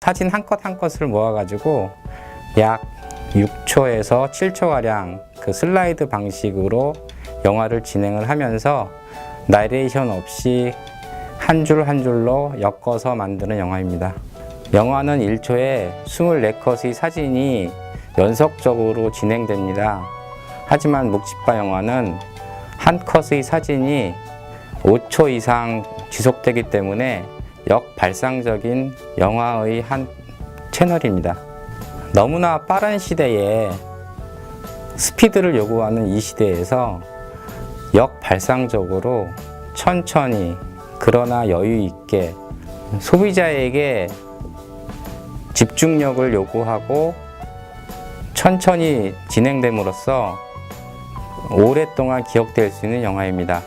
사진 한 컷 한 컷을 모아가지고 약 6초에서 7초가량 그 슬라이드 방식으로 영화를 진행을 하면서 나레이션 없이 한줄한 줄로 엮어서 만드는 영화입니다. 영화는 1초에 24컷의 사진이 연속적으로 진행됩니다. 하지만 묵집바 영화는 한 컷의 사진이 5초 이상 지속되기 때문에 역발상적인 영화의 한 채널입니다. 너무나 빠른 시대에 스피드를 요구하는 이 시대에서 역발상적으로 천천히 그러나 여유 있게 소비자에게 집중력을 요구하고 천천히 진행됨으로써 오랫동안 기억될 수 있는 영화입니다.